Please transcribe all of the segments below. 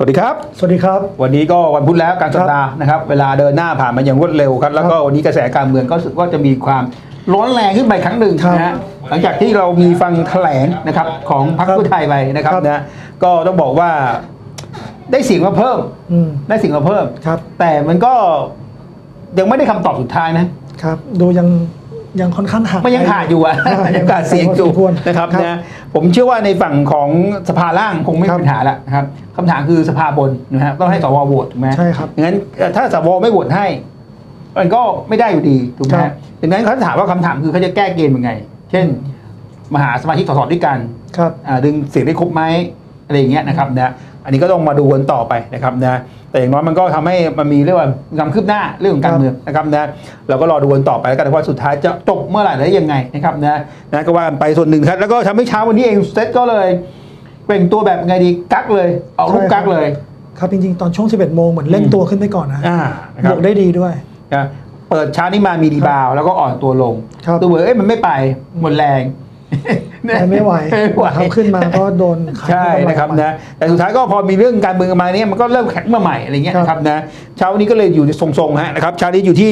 สวัสดีครับ สวัสดีครับ วันนี้ก็วันพุธแล้วกลารสัปดาห์นะครับเวลาเดินหน้าผ่านมาอย่างรวดเร็วครับ แล้วก็วันนี้กระแสการเมืองก็รู้สึกว่าจะมีความร้อนแรงขึ้นไปครั้งหนึ่งครับนะฮะหลังจากที่เรามีฟังแถลงนะครับของพรรคครับเพื่อไทยไปนะครับครับนะก็ต้องบอกว่าได้เสียงมาเพิ่มอืมได้เสียงมาเพิ่มครับ แต่มันก็ยังไม่ได้คำตอบสุดท้ายนะครับ ดูยัง ยังค่อนข้างห่างมันยังขาดอยู่อะใช่ยังขาดเสียงอยู่พอสมควรนะครับนะผมเชื่อว่าในฝั่งของสภาล่างคงไม่ครัมีบปัญหาละนะครับคำถามคือสภาบนนะฮะต้องให้สวโหวตถูกไหมใช่ครับงั้นเอ่อถ้าสวไม่โหวตให้ มันก็ไม่ได้อยู่ดีถูกไหมครับดังนั้นเขาถามว่าคำถามคือเขาจะแก้เกมยังไง เช่นมาหาสมาชิกสสด้วยกันครับอ่าดึงเสียงได้ครบไหมอะไรอย่างเงี้ยนะครับนะ อันนี้ก็ต้องมาดูกันต่อไปนะครับนะแต่อย่างน้อยมันก็ทำให้มันมีเรียกว่าความคืบหน้าเรื่องของการเมืองนะครับนะเราก็รอดูกันต่อไปแล้วกันว่าสุดท้ายจะจบเมื่อไหร่และยังไงนะครับนะนะก็ว่ากันไปส่วนหนึ่งครับแล้วก็ทำให้เช้าวันนี้เองสเตทก็เลยเป็นตัวแบบไงดีกักเลยเอาลูกกักเลยครับจริงๆ ตอนช่วง 11 โมงเหมือนเร่งตัวขึ้นไปก่อนนะอ่านะคบรับวกได้ดีด้วยนะเปิดเช้านี้มามีรีบาวด์แล้วก็อ่อนตัวลงครับตัวเบอร์เอ้ยมันไม่ไปหมดแรง ไปไม่ไหวไม่ไหวเขาขึ้นมาก็โดนขายใช่เข้าไปนะครับใหม่นะแต่สุดท้ายก็พอมีเรื่องการเมืองมาเนี้ยมันก็เริ่มแข็งมาใหม่อะไรเงี้ยครับนะครับนะเช้าวันนี้ก็เลยอยู่ในทรงๆฮะนะครับเช้านี้อยู่ที่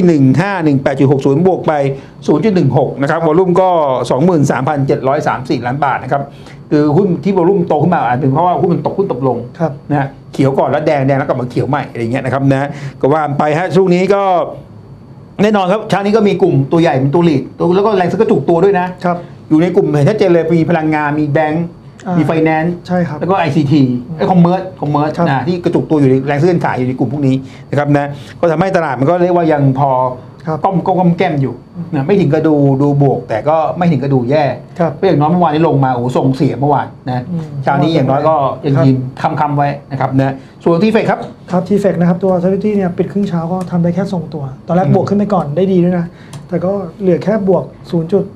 1518.60 บวกไป 0.16 นะครับวอลุ่มก็ 23,734 ล้านบาทนะครับคือหุ้นที่วอลุ่มโตขึ้นมาอาจเป็นเพราะว่าหุ้นมันตกหุ้นตกลงครับนะฮะเขียวก่อนแล้วแดงแดงแล้วกลับมาเขียวใหม่อะไรเงี้ยนะครับนะก็ว่าไปฮะช่วงนี้ก็แน่นอนครับเช้านี้ก็มีกลุ่มตัวใหญ่เป็นตัวหลีดตัวแล้วก็แรงซื้อกระจุกตัวด้วยนะครับ อยู่ในกลุ่มเห็นชัดเจนเลยมีพลังงานมีแบงก์อ่ามีมีไฟแนนซ์ใช่ครับแล้วก็ ICT ไอ้คอมเมอร์สคอมเมอร์สครับ นะที่กระจุกตัวอยู่ในแรงซื้อขายอยู่ในกลุ่มพวกนี้นะครับนะก็ทำให้ตลาดมันก็เรียกว่ายังพอครับ ก้มก้มก้มแก้มอยู่นะไม่ถึงกระดูดูบวก แต่ก็ไม่ถึงกระดูแย่ครับเพราะอย่างน้อยเมื่อวานนี้ลงมาโอ้โหส่งเสียเมื่อวานนะอืมเช้านี้อย่างน้อยก็ยังครับยืนคำคำๆไว้นะครับนะส่วนที่เฟกครับครับทีเฟกนะครับตัว s ซ f ตี้เนี่ยปิดครึ่งเช้าก็ทำได้แค่ทรงตัว ตอนแรกอืมบวกขึ้นไปก่อนได้ดีด้วยนะ แต่ก็เหลือแค่บวก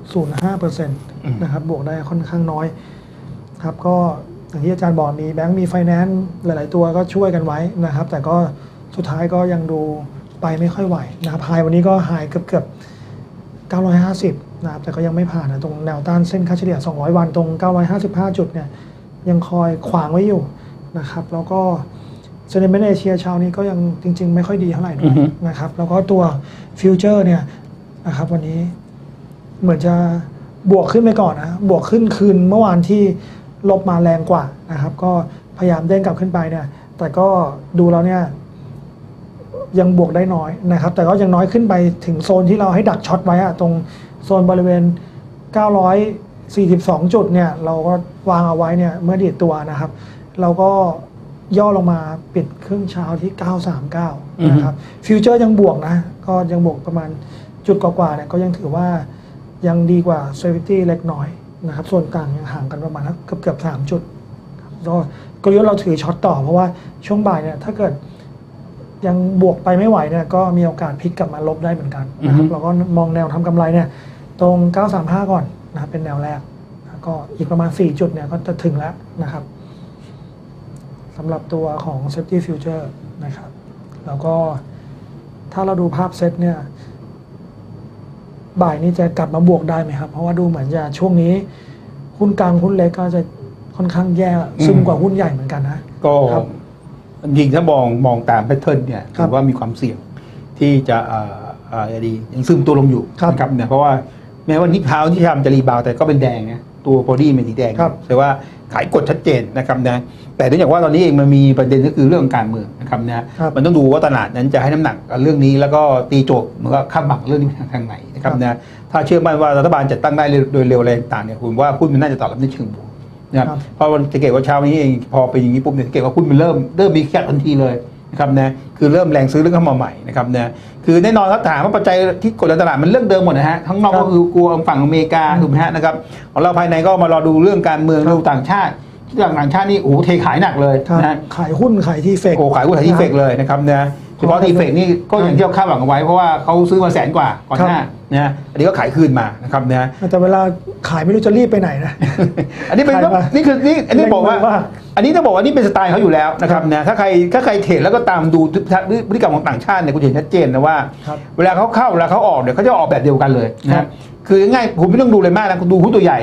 0.05%นะครับบวกได้ค่อนข้างน้อย ครับก็อย่างที่อาจารย์บอกมีแบงก์มีไฟแนนซ์หลาย ๆ ตัวก็ช่วยกันไว้นะครับ แต่ก็สุดท้ายก็ยังดู ไปไม่ค่อยไหวนะครับไฮวันนี้ก็ไฮเกือบเกือบ950นะครับแต่ก็ยังไม่ผ่านนะตรงแนวต้านเส้นค่าเฉลี่ย 200 วันตรง 955 จุดเนี่ยยังคอยขวางไว้อยู่นะครับแล้วก็เซน i เมนต์เอเชียเช้านี้ก็ยังจริง ๆ ไม่ค่อยดีเท่าไหร่ด้อืวยอฮึนะครับแล้วก็ตัวฟิวเจอร์เนี่ยนะครับวันนี้เหมือนจะบวกขึ้นไปก่อนนะบวกขึ้นคืนเมื่อวานที่ลบมาแรงกว่านะครับก็พยายามเด้งกลับขึ้นไปเนี่ยแต่ก็ดูแล้วเนี่ย ยังบวกได้น้อยนะครับ แต่ก็ยังน้อยขึ้นไปถึงโซนที่เราให้ดักช็อตไว้อะตรงโซนบริเวณ 942 จุดเนี่ยเราก็วางเอาไว้เนี่ยเมื่อดีดตัวนะครับ เราก็ย่อลงมาปิดครึ่งเช้าที่ 939 นะครับฟิวเจอร์ยังบวกนะ ก็ยังบวกประมาณจุดกว่าๆเนี่ยก็ยังถือว่ายังดีกว่าเซฟตี้เล็กน้อยนะครับ ส่วนต่างยังห่างกันประมาณเกือบเกือบๆสามจุดครับก็กลยุทธ์เราถือช็อตต่อเพราะว่าช่วงบ่ายเนี่ยถ้าเกิด ยังบวกไปไม่ไหวเนี่ยก็มีโอกาสพลิกกลับมาลบได้เหมือนกันนะครับอือฮึเราก็มองแนวทำกำไรเนี่ยตรง 935 ก่อนนะครับเป็นแนวแรกแล้วก็อีกประมาณ 4 จุดเนี่ยก็จะถึงแล้วนะครับสำหรับตัวของ Safety Future นะครับ แล้วก็ถ้าเราดูภาพเซตเนี่ย บ่ายนี้จะกลับมาบวกได้ไหมครับ เพราะว่าดูเหมือนจะช่วงนี้ หุ้นกลางหุ้นเล็กก็จะค่อนข้างแย่ซึมกว่าหุ้นใหญ่เหมือนกันนะก็ครับ จริงๆถ้ามองมองตามแพทเทิร์นเนี่ยครัถืบอว่ามีความเสี่ยงที่จะอ่าอ่าอะไรดียังซึมตัวลงอยู่ครับนะครับเนี่ยเพราะว่าแม้ว่านิพพาวที่ทำจะรีบาวด์แต่ก็เป็นแดงนะตัวบอดี้เป็นสีแดงครับแต่ว่าขายกดชัดเจนนะครับนะแต่เนื่องจากว่าตอนนี้เองมันมีประเด็นก็คือเรื่องของการเมืองนะครับนะครับมันต้องดูว่าตลาดนั้นจะให้น้ำหนักกับเรื่องนี้แล้วก็ตีโจทย์มันก็คาดหวังเรื่องนี้ทางไหนนะครับนะถ้าเชื่อมั่นว่ารัฐบาลจะตั้งได้โดยเร็วอะไรต่างๆเนี่ยผมว่าหุ้นมันน่าจะตอบรับในเชิงบวก นะครับครับเพราะวันสังเกตว่าเช้านี้เองพอเป็นอย่างนี้ปุ๊บเนี่ยสังเกตว่าหุ้นมันเริ่มเริ่มมีแคบทันทีเลยนะครับนะคือเริ่มแรงซื้อเรื่องเข้ามาใหม่นะครับนะคือแน่นอนครับถามว่าปัจจัยที่กดดันตลาดมันเรื่องเดิมหมดนะฮะทั้งนอกครับก็คือกลัวฝั่งอเมริกาถูกไหมฮะนะครับของเราภายในก็มารอดูเรื่องการเมืองครับดูต่างชาติที่ต่างชาตินี่โอ้โหเทขายหนักเลยครับนะฮะขายหุ้นขายที่เฟกโอ้ขายหุ้นขายที่เฟกเลยนะครับนะ เฉพาะที่เฟกนี่ก็อย่างที่เราคาดหวังเอาไว้เพราะว่าเขาซื้อมาแสนกว่าก่อนหน้านะฮะอันนี้ก็ขายคืนมานะครับนะแต่เวลาขายไม่รู้จะรีบไปไหนนะ อันนี้เป็นใครวะนี่คือนี่อันนี้บอกว่าเล็งไว้ว่า อันนี้ต้องบอกว่านี่เป็นสไตล์เขาอยู่แล้วนะครับนะถ้าใครถ้าใครเทรดแล้วก็ตามดูพฤติกรรมของต่างชาติเนี่ยคุณจะเห็นชัดเจนนะว่าครับเวลาเขาเข้าเวลาเขาออกเนี่ยเขาจะออกแบบเดียวกันเลยครันะบคือง่ายๆผมไม่ต้องดูเลยมากนะคุณดูหุ้นตัวใหญ่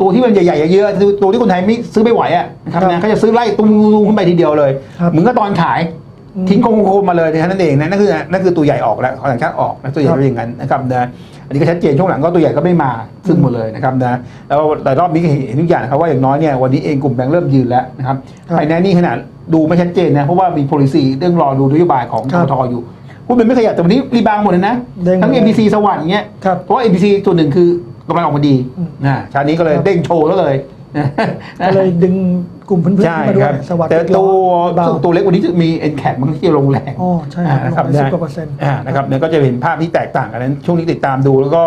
ตัวที่มันใหญ่ๆเยอะๆคือตัวที่คนไทยไม่ซื้อไม่ไหวอะนะครับครับนะเขาจะซื้อไล่ตุ้มๆขึ้นไปทีเดียวเลยครับเหมือนก็ตอนขายอืม ทิ้งโคมๆมาเลยนะนั่นเองนะนั่นคือนั่นคือตัวใหญ่ออกแล้วของต่างชาติออกนะตัวใหญ่ครับเป็นอย่างนั้นนะครับนะอันนี้ก็ชัดเจนช่วงหลังก็ตัวใหญ่ก็ไม่มาซึ่งหมดเลยนะครับนะแล้วแต่รอบนี้ก็เห็นทุกอย่างนะครับว่าอย่างน้อยเนี่ยวันนี้เองกลุ่มแบงก์เริ่มยืนแล้วนะครับครับไฟแนนซ์นี่ขนาดดูไม่ชัดเจนนะเพราะว่ามี policy เรื่องรอดูนโยบายของคทรับทอยู่หุ้นมันไม่ขยับแต่วันนี้รีบาวหมดเลยนะเด้งทั้งเลย MPC สวัสดิ์อย่างเงี้ยครับเพราะว่า MPC ส่วนหนึ่งคือกำลังออกมาดีอืมนะชาตินี้ก็เลยครับเด้งโชว์แล้วเลยนะ ก็เลยดึงกลุ่มเพื่อนๆใช่มาด้วคยรับสวัสดิ์แต่ติ๊กล้ตัอวเบาตัวเล็กวันนี้จะมี n c a p บางที่ลงแรงอ๋อใช่ครับอ่านะครับลงไปนะ10กว่าเปอร์เซ็นต์อ่านะครับเนี่ยก็จะเห็นภาพที่แตกต่างกันนั้นช่วงนี้ติดตามดูแล้วก็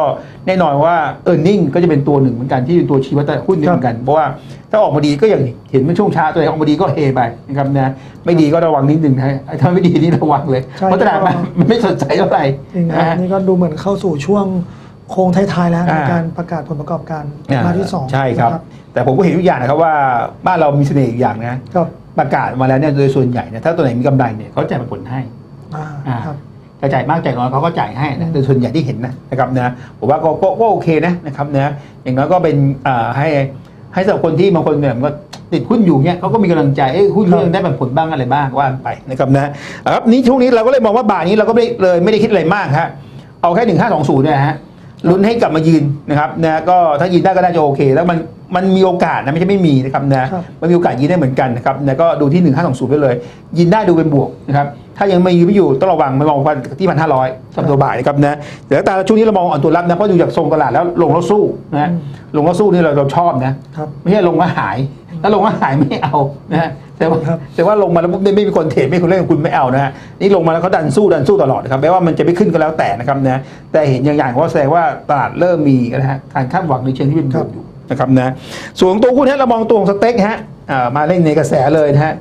แน่นอนว่า e a r n i n g ก็จะเป็นตัวหนึ่งเหมือนกันที่เป็นตัวชี้วัดตลาดหุ้นนี่ครัเหบมือนกัน เพราะว่าถ้าออกมาดีก็อย่างเห็นเมื่อช่วงเช้าตัวไหนออกมาดีก็เฮไปนะครับนะไม่ดีก็ระวังนิดหนึ่งนะถ้าไม่ดีนี่ระวังเลยใช่เพราะตลาดมันมันไม่สดใสเท่าไหร่จริงคนะรับฮะนี่ก็ดูเหมือนเข้าสู่ช่วง โค้งท้ายๆแล้วในอ่า การประกาศผลประกอบการอ่ามาที่สองใช่ครับ นะแต่ผมก็เห็นทุกอย่างนะครับว่าบ้านเรามีเสน่ห์อีกอย่างนะ ครับประกาศมาแล้วเนี่ยโดยส่วนใหญ่เนี่ยถ้าตัวไหนมีกำไรเนี่ยเขาจ่ายผลให้ อ่าอ่า ครับ จะจ่ายมากจ่ายน้อยเขาก็จ่ายให้อืนะมโดยส่วนใหญ่ที่เห็นนะนะครับนะผมว่าก็ก็ก็โอเคนะนะครับนะอย่างน้อยก็เป็นอ่าให้ให้สำหรับคนที่บางคนแบบก็ติดหุ้นอยู่เนี่ยเขาก็มีกำลังใจเอ้ยหุ้นครับเรื่องได้แบบผลบ้างอะไรบ้างว่าไปนะครับนะอะครับนี่ช่วงนี้เราก็เลยมองว่าบาทนี้เราก็ไม่เลยไม่ได้คิดอะไรมากฮะเอาแค่หนึ่งห้าสองศูนย์เนี่ยฮะ ลุ้นให้กลับมายืนนะครับนะก็ถ้ายืนได้ก็น่าจะโอเค แล้วมันมันมีโอกาสนะไม่ใช่ไม่มีนะครับนะครับมันมีโอกาสยืนได้เหมือนกันนะครับนะก็ดูที่หนึ่งห้าสองศูนย์ไปเลย ยืนได้ดูเป็นบวกนะครับถ้ายังไม่ยืนไม่อยู่ต้องระวังไม่มองว่าที่พันห้าร้อยสำหรับตัวบ่ายนะครับนะแต่ถ้าช่วงนี้เรามองอ่อนตัวรับนะเพราะดูจากทรงตลาดแล้วลงแล้วสู้นะอืมลงแล้วสู้นี่เราเราชอบนะครับไม่ใช่ลงแล้วหาย ถ้าลงแล้วหายไม่เอานะแต่ว่าครับแต่ว่าลงมาแล้วปุ๊บไม่มีคนเทรดไม่มีคนเล่นคุณไม่เอานะฮะนี่ลงมาแล้วเขาดันสู้ดันสู้ตลอดนะครับแม้ว่ามันจะไม่ขึ้นก็แล้วแต่นะครับนะแต่เห็นอย่างอย่างว่าแสดงว่าตลาดเริ่มมีนะฮะการคาดหวังในเชิงที่เป็นบวกอยู่นะครับนะส่วนของตัวหุ้นฮะเรามองตัวของสเต็กฮะอ่ามาเล่นในกระแสเลยนะฮะ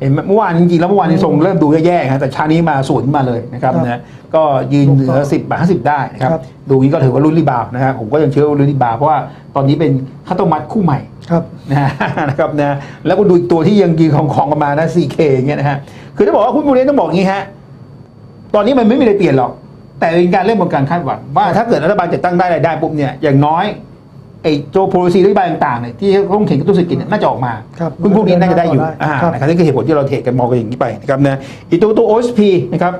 เห็นไหมเมื่อวานจริงๆแล้วเมื่อวานนี้ทรงเริ่มดูแย่ๆครับแต่เชานี้มาสวนมาเลยนะครับครับนะก็ยืนเหนือสิบบาทห้าสิบได้นะครับครับดูนี้ก็ถือว่ารุ่นรีบาวด์นะครับผมก็ยังเชื่อว่ารุ่นรีบาวด์เพราะว่าตอนนี้เป็นข้าวต้มมัดคู่ใหม่ครับนะฮะนะครับนะแล้วก็ดูอีกตัวที่ยังยืนของของกันมานะ 4K อย่างเงี้ยนะฮะคือถ้าบอกว่าหุ้นพวกนี้ต้องบอกอย่างนี้ฮะตอนนี้มันไม่มีอะไรเปลี่ยนหรอก แต่เป็นการเริ่มของการคาดหวังว่าถ้าเกิดรัฐบาลจัดตั้งได้รายได้ปุ๊บเนี่ยอย่างน้อย ไอ้โจโพลิซีนโยบายต่างๆเนี่ยที่ต้องเข็นกระตุ้นเศรษฐกิจเนี่ยน่าจะออกมาครับหุ้นพวกนี้น่าจะได้อยู่ได้อ่าครับ นะครับนี่คือเหตุผลที่เราเทรดกันมองกันอย่างนี้ไปนะครับนะอีกตัวตัว OSP นะครับ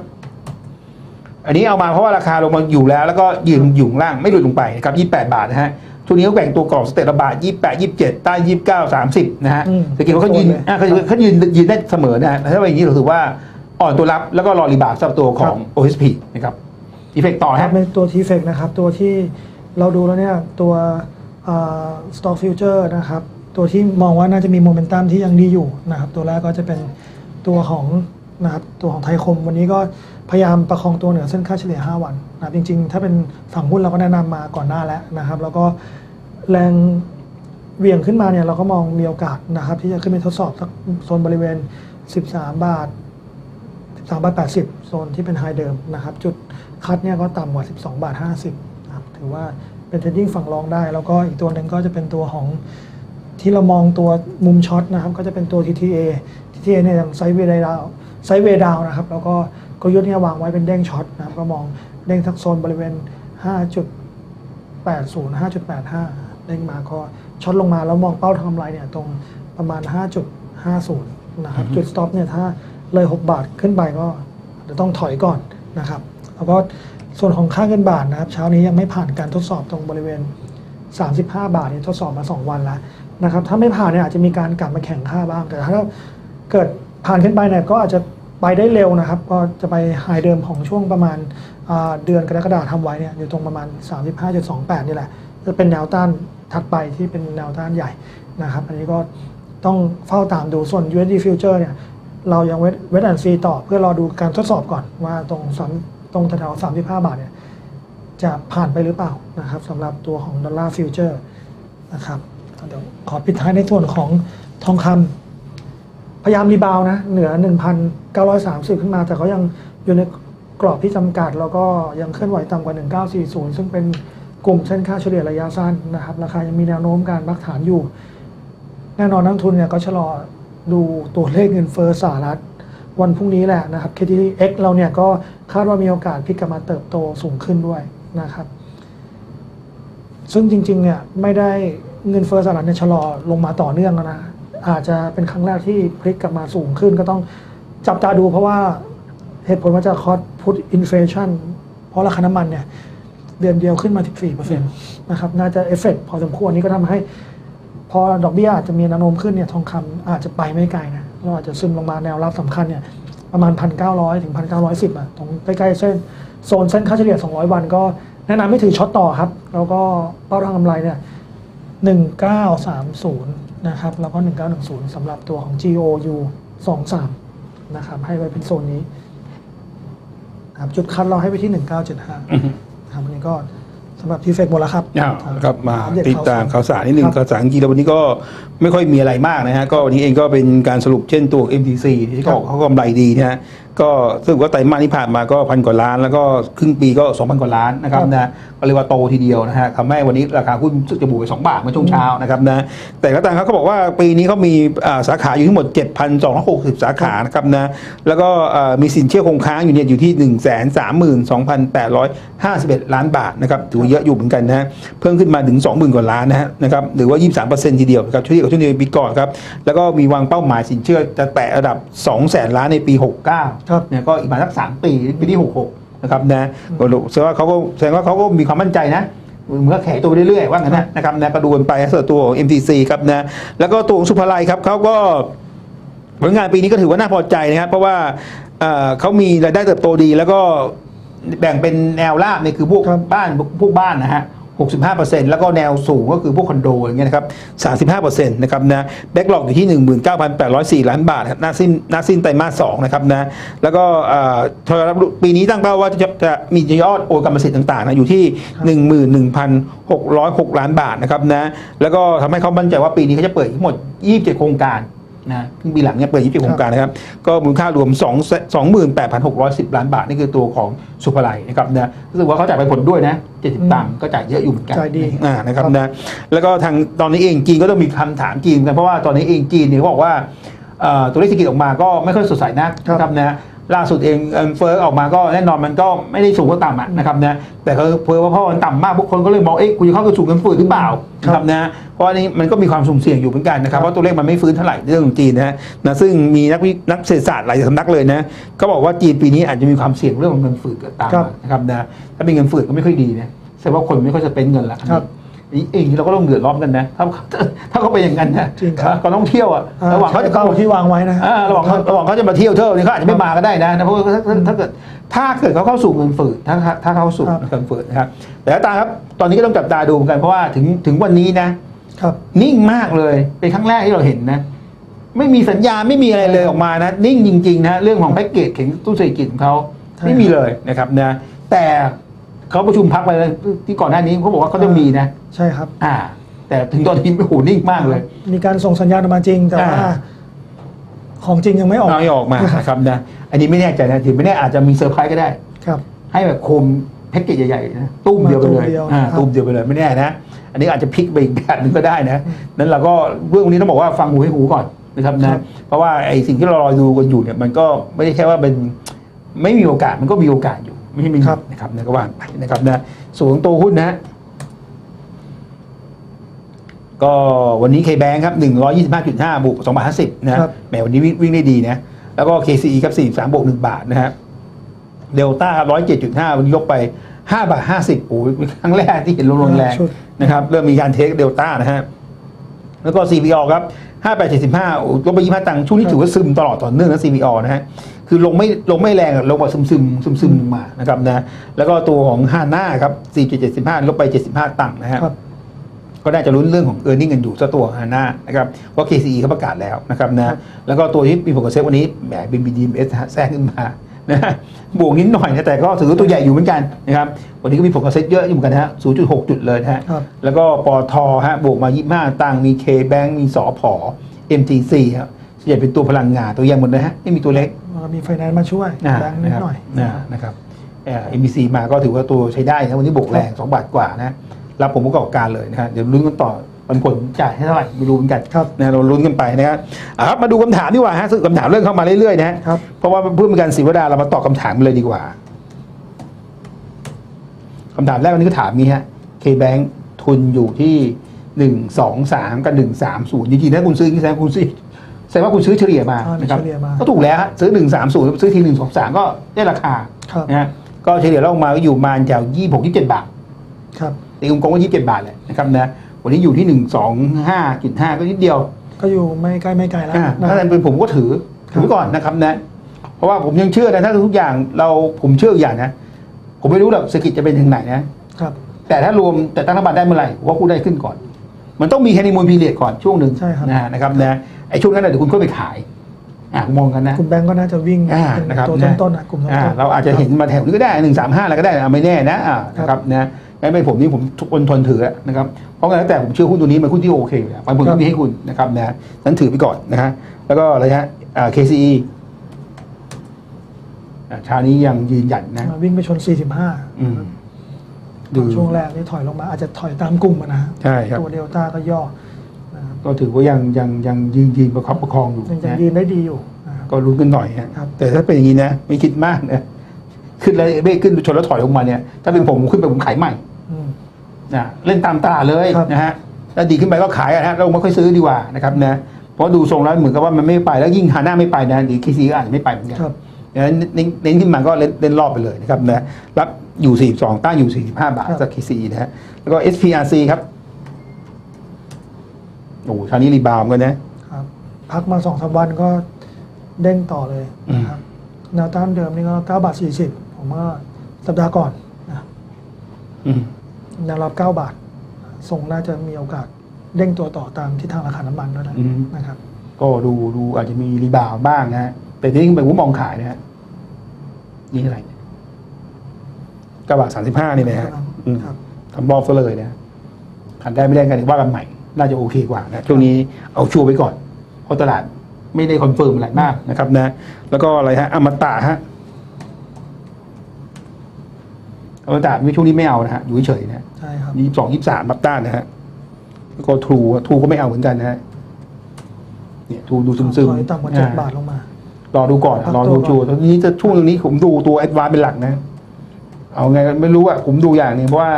อันนี้เอามาเพราะว่าราคาลงมาอยู่แล้ว แล้วก็ยืนอยู่ข้างล่างไม่หลุดลงไปนะครับ 28 บาทนะฮะช่วงนี้เขาแบ่งตัวกรอบสเตทละบาท 28 27 ใต้ 29 30 นะฮะอืมสกิลเขายืนโอนเลยอะเขาเขายืนยืนได้เสมอนะฮะถ้าเป็นอย่างนี้เราถือว่าอ่อนตัวรับแล้วก็รอรีบาวด์สำหรับตัวของ OSP นะครับอีเฟกต่อคนะรัฮะ บเป็นตัวทีเฟกนะครับ ตัวที่เราดูแล้วเนี่ย ตัว อ่า stock future นะครับ ตัวที่มองว่าน่าจะมีโมเมนตัมที่ยังดีอยู่นะครับ ตัวแรกก็จะเป็นตัวของนะครับตัวของไทยคมวันนี้ก็พยายามประคองตัวเหนือเส้นค่าเฉลี่ย 5 วันนะครับจริง ๆ ถ้าเป็นฝั่งหุ้นเราก็แนะนำมาก่อนหน้าแล้วนะครับ แล้วก็แรงเหวี่ยงขึ้นมาเนี่ยเราก็มองมีโอกาสนะครับ ที่จะขึ้นไปทดสอบสักโซนบริเวณ 13 บาท 13 บาท 80 โซนที่เป็นไฮเดิมนะครับ จุดคัดเนี่ยก็ต่ำกว่า 12 บาท 50นะครับถือว่า เป็นเทรดดิ้งฝั่งรองได้ แล้วก็อีกตัวหนึ่งก็จะเป็นตัวของที่เรามองตัวมุมช็อตนะครับ ก็จะเป็นตัว TTA TTA เนี่ยยังไซด์เวย์ดาวไซด์เวย์ดาวนะครับ แล้วก็กลยุทธ์เนี่ยวางไว้เป็นเด้งช็อตนะครับ ก็มองเด้งทักโซนบริเวณ 5.80 5.85 เด้งมาก็ช็อตลงมาแล้วมองเป้าทำกำไรเนี่ยตรงประมาณ 5.50 นะครับ จุดสต็อปเนี่ยถ้าเลย 6 บาทขึ้นไปก็เดี๋ยวต้องถอยก่อนนะครับ แล้วก็ ส่วนของค่าเงินบาทนะครับ เช้านี้ยังไม่ผ่านการทดสอบตรงบริเวณ 35 บาทเนี่ยทดสอบมา 2 วันแล้วนะครับ ถ้าไม่ผ่านเนี่ยอาจจะมีการกลับมาแข่งค่าบ้าง แต่ถ้าเกิดผ่านขึ้นไปเนี่ยก็อาจจะไปได้เร็วนะครับ ก็จะไปไฮเดิมของช่วงประมาณาเดือนกรกฎาคมทำไว้เนี่ยอยู่ตรงประมาณ 35.28 นี่แหละ จะเป็นแนวต้านถัดไปที่เป็นแนวต้านใหญ่นะครับ อันนี้ก็ต้องเฝ้าตามดูส่วน USD Future เนี่ยเรายังเวทเวทแอนซีต่อเพื่อรอดูการทดสอบก่อนว่าตรงสาม ตรงแถวๆ35บาทเนี่ยจะผ่านไปหรือเปล่านะครับสำหรับตัวของดอลลาร์ฟิวเจอร์นะครับเดี๋ยวขอปิดท้ายในส่วนของทองคำพยายามรีบาวนะ เหนือ 1,930 ขึ้นมา แต่เขายังอยู่ในกรอบที่จำกัด แล้วก็ยังเคลื่อนไหวต่ำกว่า 1940 ซึ่งเป็นกลุ่มเส้นค่าเฉลี่ยระยะสั้นนะครับ ราคายังมีแนวโน้มการพักฐานอยู่ แน่นอนนักทุนเนี่ยก็ชะลอดูตัวเลขเงินเฟ้อสหรัฐ วันพรุ่งนี้แหละนะครับ KTX เราเนี่ยก็คาดว่ามีโอกาสพลิกกลับมาเติบโตสูงขึ้นด้วยนะครับ ซึ่งจริงๆเนี่ยไม่ได้เงินเฟ้อสหรัฐเนี่ยชะลอลงมาต่อเนื่องแล้วนะอาจจะเป็นครั้งแรกที่พลิกกลับมาสูงขึ้นก็ต้องจับตาดูเพราะว่าเหตุผลว่าจะคอสพุทอินเฟชันเพราะราคาน้ำมันเนี่ย เดือนเดียวขึ้นมา 14%นะครับ น่าจะเอฟเฟกพอสมควรนี้ก็ทำให้ พอดอกเบี้ยอาจจะมีแนวโน้มขึ้นเนี่ยทองคำอาจจะไปไม่ไกลนะ เราอาจจะซึมลงมาแนวรับสำคัญเนี่ยประมาณ 1,900 ถึง 1,910อะตรงใกล้ๆเส้นโซนเส้นค่าเฉลี่ย 200 วันก็แนะนำไม่ถือช็อตต่อครับ แล้วก็เป้าทางกำไรเนี่ย1930 นะครับ แล้วก็ 1910สำหรับตัวของ GOU 23 นะครับ ให้ไว้เป็นโซนนี้ครับจุดคัดเราให้ไปที่ 1975อือฮึครับวันนี้ก็สำหรับทีเฟกหมดแล้วครับอ้าวครับมาอัปเตติดตามข่าวสารนิดนึงครับข่าวสารจริงๆแล้ววันนี้ก็ไม่ค่อยมีอะไรมากนะฮะก็วันนี้เองก็เป็นการสรุปเช่นตัว MTC ที่เขาครับเขากำไรดีนะฮะ ก็ซึ่งว่าไตรมาสที่ผ่านมาก็พันกว่าล้าน แล้วก็ครึ่งปีก็ 2,000 กว่าล้านนะครับครับนะก็เรียกว่าโตทีเดียวนะฮะทำให้วันนี้ราคาหุ้นรู้สึกจะบวกไป 2 บาทเมื่อช่วงเช้านะครับนะแต่ก็ตามเขาก็บอกว่าปีนี้เขามีอ่าสาขาอยู่ทั้งหมด 7,260 สาขานะครับนะแล้วก็อ่ามีสินเชื่อคงค้างอยู่เนี่ยอยู่ที่ 132,851 ล้านบาทนะครับถือว่าเยอะอยู่เหมือนกันนะฮะเพิ่มขึ้นมาถึง 20,000 กว่าล้านนะฮะนะครับหรือว่า 23%ทีเดียวนะครับช่วยกับช่วงเดือนปีก่อนครับแล้วก็มีวางเป้าหมายสินเชื่อจะแตะระดับ 200,000 ล้านในปี 69ครับเนี่ยก็อีกประมาณสักสามปีปีที่66นะครับนะก็ดูแสดงว่าเขาก็แสดงว่าเขาก็มีความมั่นใจนะมันก็แข็งตัวไปเรื่อยๆว่างั้นนะนะครับนะก็ดูกันไปส่วนตัวของ MTC ครับนะแล้วก็ตัวของสุภาลัยครับเขาก็ผลงานปีนี้ก็ถือว่าน่าพอใจนะครับ เพราะว่าเอ่อเขามีรายได้เติบโตดี แล้วก็แบ่งเป็นแนวราบเนี่ยคือพวกครับบ้านพวกบ้านนะฮะ 65%แล้วก็แนวสูงก็คือพวกคอนโดอย่างเงี้ยนะครับ35%นะครับนะแบ็กหลอกอยู่ที่ 19,804 ล้านบาทครับหน้าสิ้นหน้าสิ้นไตรมาส2นะครับนะแล้วก็เอ่อทอยรับปีนี้ตั้งเป้าว่าจะจะมียอดโอนกรรมสิทธิ์ต่างๆนะอยู่ที่ 11,606 ล้านบาทนะครับนะแล้วก็ทำให้เขามั่นใจว่าปีนี้เขาจะเปิดทั้งหมด 27 โครงการ นะครึ่งปีหลังเนี่ยเปิด27โครงการนะครับ ก็มูลค่ารวม 2 28,610 ล้านบาท นี่คือตัวของสุภาลัยนะครับนะรู้สึกว่าเขาจ่ายไปผลด้วยนะ70ตังค์ก็จ่ายเยอะอยู่เหมือนกันจ่ายดีอ่านะครับครับนะแล้วก็ทางตอนนี้เองจีนก็ต้องมีคำถามจีนกันเพราะว่าตอนนี้เองจีนเนี่ยเขาบอกว่าเอ่อ ตัวเลขเศรษฐกิจออกมาก็ไม่ค่อยสดใสนักนะครับนะล่าสุดเองเงินเฟ้อออกมาก็แน่นอนมันก็ไม่ได้สูงก็ต่ำอะนะครับนะแต่ก็เพิ่ว่าเพราะมันต่ำมากพวกคนก็เลยมองเอ๊ะคุณจะเข้าสู่เงินเฟ้อหรือเปล่านะครับนะเพราะอันนี้มันก็มีความสุ่มเสี่ยงอยู่เหมือนกันนะครับเพราะตัวเลขมันไม่ฟื้นเท่าไหร่เรื่องของจีนนะฮะนะซึ่งมีนักวินักเศรษฐศาสตร์หลายสำนักเลยนะก็บอกว่าจีนปีนี้อาจจะมีความเสี่ยงเรื่องของเงินฝืดเกิดตามครับมานะครับนะถ้าเป็นเงินฝืดก็ไม่ค่อยดีนะแสดงว่าคนไม่ค่อยจะเป็นเงินละครับนี่ เองเราก็ต้องเดือดร้อนกันนะ ถ้าถ้าเขาเป็นอย่างนั้นนะจริงครับก็ต้องเที่ยวอะอ่าระหว่างเขาจะใช้เข้าเป้าที่วางไว้นะอ่าระหว่างเขาระหว่างเขาจะมาเที่ยวเที่ยวนี่เขาอาจจะไม่มาก็ได้นะนะเพราะว่าถ้าถ้าถ้าเกิดถ้าเกิดเขาเข้าสู่เงินฝืดถ้าถ้าถ้าเข้าสู่ครับเงินฝืดนะครับ แต่ก็ตามครับตอนนี้ก็ต้องจับตาดูเหมือนกันเพราะว่าถึงถึงวันนี้นะครับนิ่งมากเลยเป็นครั้งแรกที่เราเห็นนะไม่มีสัญญาณไม่มีอะไรเลยออกมานะ นิ่งจริง ๆ นะเรื่องของแพ็กเกจเข็งตู้เศรษฐกิจของเขาใช่ไม่มีเลยนะครับนะแต่เขาประชุมพักไปแล้วที่ก่อนหน้านี้เขาบอกว่าเขาจะมีนะ ใช่ครับ อ่า แต่ถึงตอนนี้โอ้โหนิ่งมากเลย มีการส่งสัญญาณออกมาจริง แต่ว่าอ่าของจริงยังไม่ออกเอาไม่ออกมานะครับนะอันนี้ไม่แน่ใจนะถึงไม่แน่อาจจะมีเซอร์ไพรส์ก็ได้ ครับ ให้แบบโคมแพ็กเกจใหญ่ๆนะตุ้มเดียวไปเลยมาตุ้มเดียวอ่าครับตุ้มเดียวไปเลยไม่แน่นะอันนี้อาจจะพลิกไปอีกแบบหนึงก็ได้นะนั้นเราก็เรื่องนี้ต้องบอกว่าฟังหูให้หูก่อนนะครับคนะรับเพราะว่าไอ้สิ่งที่เรารอดูกันอยู่เนี่ยมันก็ไม่ได้แค่ว่าเป็นไม่มีโอกาสมันก็มีโอกาสอยู่ไม่ใช่ไม่มีครับนะครับนะก็ว่านไปนะครับนะส่วนของตัวหุ้นนะ ก็วันนี้ K-Bank ครับ 125.5 บวก2บาท50 นะครับแหมวันนี้วิ่งวิ่งได้ดีนะ แล้วก็ KCE ครับ 43 บวก 1 บาทนะครับเดลต้าครับ107.5 วันนี้ยกไป 5 บาท 50โอ้โหเป็นครั้งแรกที่เห็นลงแรงชุดนะครับ เริ่มมีการเทคเดลต้านะฮะแล้วก็ CPO ครับ 5875โอ้ลงไป25ตังค์ช่วงนี้ถือว่าซึมตลอดต่อเนื่องนะ CPO นะฮะคือลงไม่ลงไม่แรงอะลงแบบซึมซึมซึมซึมๆลงมานะครับนะแล้วก็ตัวของฮาน่าครับ4.75ลบไป 75 ตังค์นะฮะครับ ก็น่าจะลุ้นเรื่องของ e a r n i n g กันอยู่ซะตัวฮาน่านะครับเพราะ KCE เขาประกาศแล้วนะครับครันะบแล้วก็ตัวที่มีผลกระทบวันนี้แหมเป็น BDMs แทรกขึ้นมานะบวกนิดหน่อยนะแต่ก็ถือว่าตัวใหญ่อยู่เหมือนกันนะครับวันนี้ก็มีผลกระทบเยอะอยู่เหมือนกันนะฮะ0.6 จุดเลยนะฮะครับแล้วก็ปอทฮะบวกมา 25 ตังค์มี K Bank มีสอพอ MTC ครับส่วนใหญ่เป็นตัวพลังงานตัวใหญ่หมดเลยฮะไม่มีตัวเล็กแล้วก็มีไฟแนนซ์มาช่วยอ่าแบงค์นิดนะครับหน่อยอ่านะครับเอ่อ็มบีซีมาก็ถือว่าตัวใช้ได้นะวันนี้บวกแรง 2 บาทกว่านะ รับผมประกอบการเลยนะฮะเดี๋ยวลุ้นกันต่อปันผลจ่ายให้เท่าไหร่ไม่รู้เหมือนกันครับนะเราลุ้นกันไปนะครับอะครับมาดูคำถามดีกว่าฮะซึ่งคำถามเรื่องเข้ามาเรื่อยๆนะฮะครับ เพราะว่าเพื่อเป็นการเสียเวลาเรามาตอบคำถามกันเลยดีกว่าคำถามแรกวันนี้ก็ถามนี้ฮะ K-Bank ทุนอยู่ที่หนึ่งสองสามกับหนึ่งสามศูนย์จริงๆถ้าคุณซื้อแสดงว่าคุณซื้อแสดงว่าคุณซื้อเฉลี่ยมาอ่ามีนะครับเฉลี่ยมาก็ถูกแล้วฮะซื้อหนึ่งสามศูนย์ซื้อทีหนึ่งสองสามก็ได้ราคาครับนะฮะก็เฉลี่ยแล้วออกมาก็อยู่ประมาณแถวยี่หกยี่เจ็ดบาทครับ ตีกลมๆก็ยี่สิบเจ็ดบาทแหละนะครับนะวันนี้อยู่ที่หนึ่งสองห้าจุดห้าก็นิดเดียวก็อยู่ไม่ใกล้ไม่ไกลแล้วอ่านะ ถ้าเป็นผมก็ถือถือไว้ก่อนนะครับนะ เพราะว่าผมยังเชื่อนะถ้าทุกอย่างเราผมเชื่ออีกอย่างนะ ผมไม่รู้หรอกเศรษฐกิจจะเป็นถึงไหนนะ ครับ แต่ถ้ารวมแต่ตั้งรัฐบาลได้เมื่อไหร่ผมว่ากู้ได้ขึ้นก่อน มันต้องมีแฮนนีมูนพีเรียดก่อนช่วงหนึ่งใช่ครับ นะฮะนะครับนะไอ้ช่วงนั้นนะเดี๋ยวคุณก็ไปขายอ่าผมมองกันนะคุณแบงก์ก็น่าจะวิ่งอ่าเป็นนะครับตัวนะต้นๆอะกลุ่มต้นอ่าๆ เราอาจจะเห็นมาแถวนี้ก็ได้หนึ่งสามห้าอะไรก็ได้อะไม่แน่นะอ่านะครับนะ งั้นเป็นผมนี่ผมทุกคนทนถือนะครับเพราะงั้นแล้วแต่ผมเชื่อหุ้นตัวนี้มันหุ้นที่โอเคอยู่แล้วผมครัก็บมีให้คุณนะครับนะนั้นถือไปก่อนนะฮะแล้วก็อะไรฮะอ่า KCE อ่าชานี้ยังยืนหยันนะมาวิ่งไปชนอืม45ตอนช่วงแรกนี่ถอยลงมา อาจจะถอยตามกลุ่มอะนะฮะใช่ครับตัวเดลต้าก็ย่อนะครับก็ถือว่ายังยังยังยืนยืนประคับประคองอยู่ยังจะนะยืนได้ดีอยู่นะครับก็ลุ้นกันหน่อยฮะครับแต่ถ้าเป็นอย่างนี้นะ ไม่คิดมากนะ ขึ้นแล้วเบ้ขึ้นชนแล้วถอยลงมาเนี่ยถ้าเป็นผมขึ้นไปผมขายใหม่อืมนะเล่นตามตลาดเลยครับนะฮะแล้วดีขึ้นไปก็ขายอะนะฮะเราไม่ค่อยซื้อดีกว่านะครับนะเพราะดูทรงแล้วเหมือนกับว่ามันไม่ไปแล้วยิ่งหาหน้าไม่ไปนะหรือคีซีก็อาจจะไม่ไปเหมือนกันครับดังนั้นเน้นเน้นขึ้นมาก็เล่นเล่นรอบไปเลยนะครับนะรับอยู่ 42 ต้านอยู่ 45 บาทครับจากคีซีนะฮะแล้วก็ SPRC ครับโอ้โหชานี้รีบาวด์เหมือนกันนะครับพักมาสองสามวันก็เด้งต่อเลยนะครับแนวต้านเดิมนี่ก็9บาท40 ผมว่าสัปดาห์ก่อนนะอืมแนวรับ 9 บาทส่งน่าจะมีโอกาสเด้งตัวต่อตามที่ทางราคาน้ำมันด้วยนะอืมนะครับ ก็ดูดูอาจจะมีรีบาวด์บ้างนะฮะแต่ที่นี่เป็นผมมองขายนะฮะนี่อะไรกระบะสามสิบห้านี่นะฮะอืมครับทำรอบซะเลยนะขันได้ไม่ได้กันว่ากันใหม่ น่าจะโอเคกว่านะช่วงนี้เอาชัวร์ไว้ก่อน เพราะตลาดไม่ได้คอนเฟิร์มอะไรมากนะครับนะ แล้วก็อะไรฮะอมตะฮะ อมตะมีช่วงนี้ไม่เอานะฮะอยู่เฉยๆนะใช่ครับยี่สองยี่สามรับต้านนะฮะแล้วก็ทรูทรูก็ไม่เอาเหมือนกันนะฮะเนี่ยทรูดูซึมถๆอยต่ำกว่าเจ็ดบาทลงมา รอดูก่อนพักรอตัวดูก่อนชัวร์ตอนนี้จะช่วงนี้ผมดูตัวแอดวานเป็นหลักนะ เอาไงก็ไม่รู้อะผมดูอย่างหนึงเพราะว่า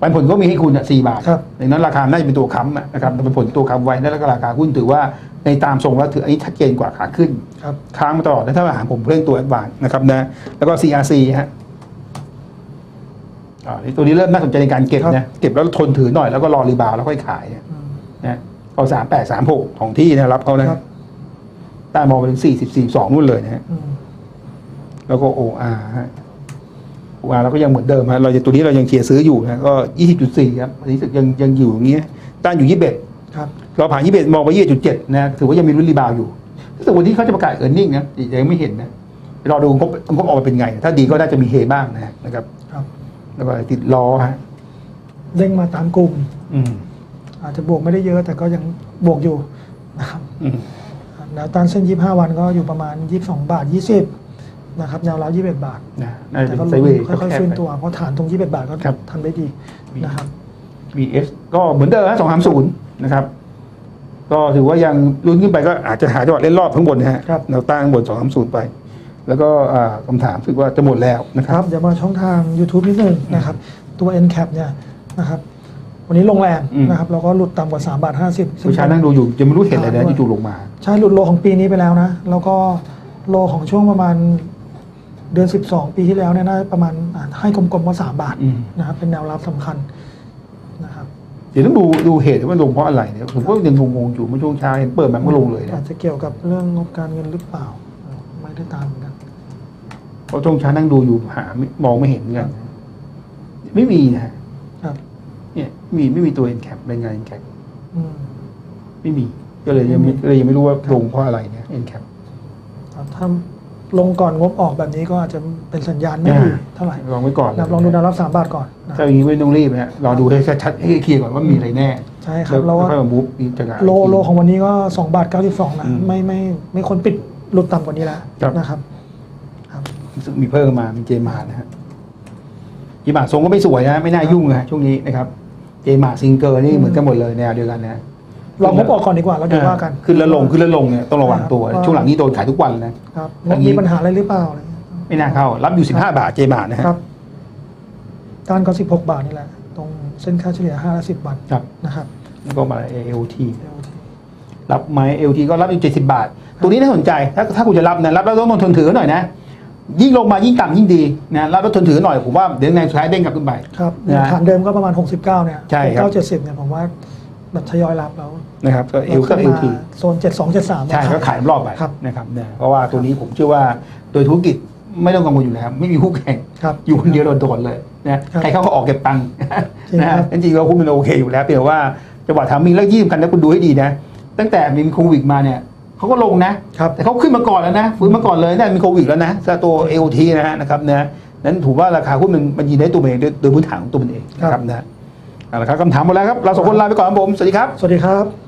ปันผลก็มีให้คุณอะสี่บาทครับดังนั้นราคาน่าจะเป็นตัวค้ำอะนะครับปันผลตัวค้ำไว้แล้วก็ราคาหุ้นถือว่าในตามทรงแล้วถืออันนี้ชัดเจนกว่าขาขึ้นครับ ค้างมาตลอดแล้วถ้าหาผมเร่งตัวแอดวานนะครับนะแล้วก็ CRC ฮะ อ่านี่ตัวนี้เริ่มน่าสนใจในการเก็บครับนะเก็บแล้วทนถือหน่อยแล้วก็รอรีบาวด์แล้วค่อยขายเนี่ยอืมนะเอาสามแปดสามหกของที่นะรับเขานะครับใต้มองไปถึงสี่สิบสี่สองนู่นเลยนะฮะอืมแล้วก็ OR ฮะ OR เราก็ยังเหมือนเดิมฮะเราจะตัวนี้เรายังเชียร์ซื้ออยู่นะก็ยี่สิบจุดสี่ครับอันนี้ยังยังอยู่อย่างเงี้ยต้านอยู่ยี่สิบเอ็ดครับเราผ่านยี่สิบเอ็ดมองไปยี่สิบจุดเจ็ดนะถือว่ายังมีรุ่นรีบาวด์อยู่แต่วันนี้เขาจะประกาศเออร์เน็งนะยังไม่เห็นนะรอดูงบงบออกมาเป็นไง ถ้าดีก็น่าจะมีเฮบ้างนะนะครับครับ แล้วก็ติดล้อฮะเด้งมาตามกลุ่ม อืมอาจจะบวกไม่ได้เยอะ แต่ก็ยังบวกอยู่นะครับอืมแนวต้านเส้น 25 วันก็อยู่ประมาณ 22 บาท 20 นะครับ แนวรับ21 บาท นะน่าจะแต่เป็ก็นไซลุ้ด์เวนย์ค่อยๆแคบฟื้นๆไป ตัว เพราะฐานตรง 21 บาทก็ครับ ทำได้ดีนะครับ VS ก็เหมือนเดิมฮะสองสามศูนย์นะครับ ก็ถือว่ายังลุ้นขึ้นไปก็อาจจะหาจังหวะเล่นรอบข้างบนนะฮะครับ แนวตั้งบนสองสามศูนย์ไป แล้วก็อ่าคำถามรู้สึกว่าจะหมดแล้วนะคครัรับบ เดี๋ยวมาช่องทาง YouTube นิดนึงนะครับตัว NCAP เนี่ยนะครับวันนี้ลงแรงอืม นะครับแล้วก็หลุดต่ำกว่า3บาท50ผู้ชายนั่งดูอยู่ยังไม่รู้เห็นอะไรนะจู่ๆลงมา ใช่หลุดโลของปีนี้ไปแล้วนะ แล้วก็โลของช่วงประมาณเดือน 12 ปีที่แล้วเนี่ยน่าจะประมาณอะให้กลมๆว่า3บาทอืม นะครับเป็นแนวรับสำคัญนะครับเดี๋ยวต้องดูดูเหตุว่ามันลงเพราะอะไรเนี่ยผมก็ยังงงๆอยู่เมื่อช่วงเช้าเห็นเปิดมามันก็ลงเลยนะ อาจจะเกี่ยวกับเรื่องงบการเงินหรือเปล่า ไม่ได้ตามเหมือนกัน เพ ราะช่วงเช้านั่งดูอยู่หาไม่มองไม่เห็นเหมือนกัน ไม่มีนะฮะครับเนี่ยมีไม่มีตัว NCAP รายงาน NCAP อืมไม่มี ก็เลยยังไม่ก็เลยยังไม่รู้ว่าลงเพราะอะไรเนี่ย NCAP ครับถ้าลงก่อนงบออกแบบนี้ก็อาจจะเป็นสัญญาณไม่ดีอ่าเท่าไหร่ลองไว้ก่อนนะครับลองดูแนวรับสามบาทก่อนนะคถ้ารับอย่างนี้ไม่ต้องรีบนะฮะรอดูให้ชัดๆให้เคลียร์ก่อนว่ามีอะไรแน่ ใช่ครับแล้วแล้วว่าค่อยมาบุ๊บมีจังหวะโลโลของวันนี้ก็2บาท92นะอืมไม่ไม่ไม่คนปิดหลุดต่ำกว่านี้แล้วครับนะครับครับซึ่ง มีเพิ่มมามีเจมานะฮะเจมาทรงก็ไม่สวยนะไม่น่ายุ่งนะฮะช่วงนี้นะครับ เจมาซิงเกอร์นี่เหมือนกันหมดเลยแนวเดียวกันนะลองงบออกก่อนดีกว่าแล้วเดี๋ยวว่ากันขึ้นแล้วลงขึ้นแล้วลงเนี่ยต้องระวังตัวอ่าช่วงหลังนี้โดนขายทุกวันนะครับอังนบนี้มีปัญหาอะไรหรือเปล่าอะไรเงี้ยไม่น่าเข้า รับอยู่15บาทเจมานะฮะครับต้านก็16บาทนี่แหละ ตรงเส้นค่าเฉลี่ย5และ10วันครับนะครับแล้วก็มา ALT รับไหม LT ก็รับอยู่70บาท ตัวนี้น่าสนใจ ถ้าถ้าคุณจะรับนะรับแล้วต้องทนถือหน่อยนะ ยิ่งลงมายิ่งต่ำยิ่งดีนะรับแล้วทนถือหน่อยผมว่าเดี๋ยวในสุดท้ายเด้งกลับขึ้นไป ครับนะฐานเดิมก็ประมาณ 69 เนี่ยใช่ครับ970 เนี่ยผมว่าแบบทยอยรับแล้วนะครับก็ L ก็ขึ้น LT มาโซน 72 73 ใช่ก็ขายรอบไปครับนะครับเนี่ยเพราะว่าตัวนี้ผมเชื่อว่าโดยธุรกิจไม่ต้องกังวลอยู่แล้วไม่มีคู่แข่งครับอยู่คนเดียวโดดๆเลยนะครับใครเข้าก็ออกเก็บตังค์จริงนะครับจริงๆเราคุ้มมันโอเคอยู่แล้วเพียงแต่ว่าจังหวะทามิ่งแล้วยี่สำคัญนะคุณดูให้ดีนะ ตั้งแต่มีโควิดมาเนี่ย เขาก็ลงนะ ครับ แต่เขาขึ้นมาก่อนแล้วนะฟื้นมาก่อนเลยตั้งแต่มีโควิดแล้วนะสำหรับตัว AOT นะฮะนะครับนะนั้นถือว่าราคาหุ้นมันมันยืนได้ตัวมันเองโดยโดยพื้นฐานของตัวมันเองนะครับนะเอาละครับคำถามหมดแล้วครับเราสองคนลาไปก่อนครับผมสวัสดีครับ สวัสดีครับ